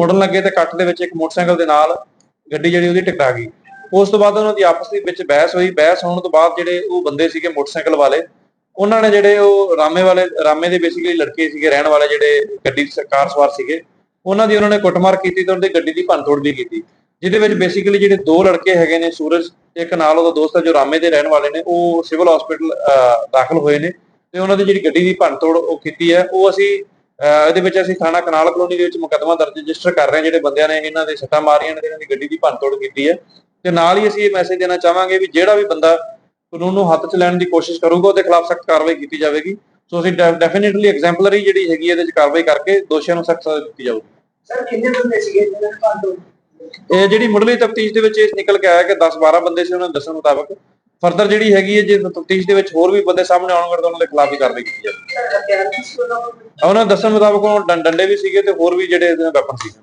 ਮੁੜਨ ਲੱਗੇ ਤੇ ਕੱਟ ਦੇ ਵਿੱਚ ਇੱਕ ਮੋਟਰਸਾਈਕਲ ਦੇ ਨਾਲ ਗੱਡੀ ਜਿਹੜੀ ਉਹਦੀ ਟਕਰਾ ਗਈ। ਉਸ ਤੋਂ ਬਾਅਦ ਉਹਨਾਂ ਦੀ ਆਪਸ ਦੇ ਵਿੱਚ ਬਹਿਸ ਹੋਈ। ਬਹਿਸ ਹੋਣ ਤੋਂ ਬਾਅਦ ਜਿਹੜੇ ਉਹ ਬੰਦੇ ਸੀਗੇ ਮੋਟਰਸਾਈਕਲ ਵਾਲੇ, ਉਹਨਾਂ ਨੇ ਜਿਹੜੇ ਉਹ ਰਾਮੇ ਵਾਲੇ, ਰਾਮੇ ਦੇ ਬੇਸਿਕਲੀ ਲੜਕੇ ਸੀਗੇ, ਰਹਿਣ ਵਾਲੇ ਜਿਹੜੇ ਗੱਡੀ ਕਾਰ ਸਵਾਰ ਸੀਗੇ, ਉਹਨਾਂ ਦੀ ਉਹਨਾਂ ਨੇ ਕੁੱਟਮਾਰ ਕੀਤੀ ਤੇ ਉਹਨਾਂ ਦੀ ਗੱਡੀ ਦੀ ਭੰਨਤੋੜ ਵੀ ਕੀਤੀ। ਜਿਹਦੇ ਵਿੱਚ ਬੇਸਿਕਲੀ ਜਿਹੜੇ ਦੋ ਲੜਕੇ ਹੈਗੇ ਨੇ, ਸੂਰਜ ਤੇ ਇੱਕ ਨਾਲ ਉਹਦਾ ਦੋਸਤ ਹੈ ਜੋ ਰਾਮੇ ਦੇ ਰਹਿਣ ਵਾਲੇ ਨੇ, ਉਹ ਸਿਵਲ ਹਸਪੀਟਲ ਦਾਖਲ ਹੋਏ ਨੇ ਤੇ ਉਹਨਾਂ ਦੀ ਜਿਹੜੀ ਗੱਡੀ ਦੀ ਭੰਨਤੋੜ ਉਹ ਕੀਤੀ ਹੈ। ਉਹ ਅਸੀਂ ਇਹਦੇ ਵਿੱਚ ਅਸੀਂ ਥਾਣਾ ਕਨਾਲ ਕਲੋਨੀ ਦੇ ਵਿੱਚ ਮੁਕੱਦਮਾ ਦਰਜ ਰਜਿਸਟਰ ਕਰ ਰਹੇ ਹਾਂ ਜਿਹੜੇ ਬੰਦਿਆਂ ਨੇ ਇਹਨਾਂ ਦੇ ਸੱਟਾਂ ਮਾਰੀਆਂ ਨੇ ਇਹਨਾਂ ਦੀ ਗੱਡੀ ਦੀ ਭੰਨਤੋੜ ਕੀਤੀ ਹੈ। ਤੇ ਨਾਲ ਹੀ ਅਸੀਂ ਇਹ ਮੈਸੇਜ ਦੇਣਾ ਚਾਹਾਂਗੇ ਵੀ ਜਿਹੜਾ ਵੀ ਬੰਦਾ ਕਾਨੂੰਨ ਨੂੰ ਹੱਥ 'ਚ ਲੈਣ ਦੀ ਕੋਸ਼ਿਸ਼ ਕਰੂਗਾ ਉਹਦੇ ਖਿਲਾਫ ਸਖਤ ਕਾਰਵਾਈ ਕੀਤੀ ਜਾਵੇਗੀ। ਸੋ ਅਸੀਂ ਡੈਫੀਨਿਟਲੀ ਐਗਜ਼ੈਂਪਲਰੀ ਜਿਹੜੀ ਹੈਗੀ ਇਹਦੇ 'ਚ ਕਾਰਵਾਈ ਕਰਕੇ ਦੋਸ਼ੀਆਂ ਨੂੰ ਸਖਤ ਸਜ਼ਾ ਦਿੱਤੀ ਜਾਊਗੀ ਸਰ ਕਿੰਨੇ ਬੰਦੇ ਸੀਗੇ ਜਿਹਨਾਂ ਨੇ ਭੰਨ ਇਹ ਜਿਹੜੀ ਮੁੱਢਲੀ ਤਫਤੀਸ਼ ਦੇ ਵਿੱਚ ਇਹ ਨਿਕਲ ਕੇ ਆਇਆ ਕਿ 10-12 ਬੰਦੇ ਸੀ ਉਹਨਾਂ ਦੇ ਦੱਸਣ ਮੁਤਾਬਕ ਫਰਦਰ ਜਿਹੜੀ ਹੈਗੀ ਹੈ ਜੇ ਤਫਤੀਸ਼ ਦੇ ਵਿੱਚ ਹੋਰ ਵੀ ਬੰਦੇ ਸਾਹਮਣੇ ਆਉਣਗੇ ਤਾਂ ਉਹਨਾਂ ਦੇ ਖਿਲਾਫ ਵੀ ਕਾਰਵਾਈ ਕੀਤੀ ਜਾਵੇਗੀ। ਸਰ ਹਥਿਆਰ ਵੀ ਸੀ ਉਹਨਾਂ ਦੱਸਣ ਮੁਤਾਬਕ ਉਹ ਡੰਡੇ ਵੀ ਸੀਗੇ ਤੇ ਹੋਰ ਵੀ ਜਿਹੜੇ ਇਹਦੇ ਵੈਪਨ ਸੀਗੇ।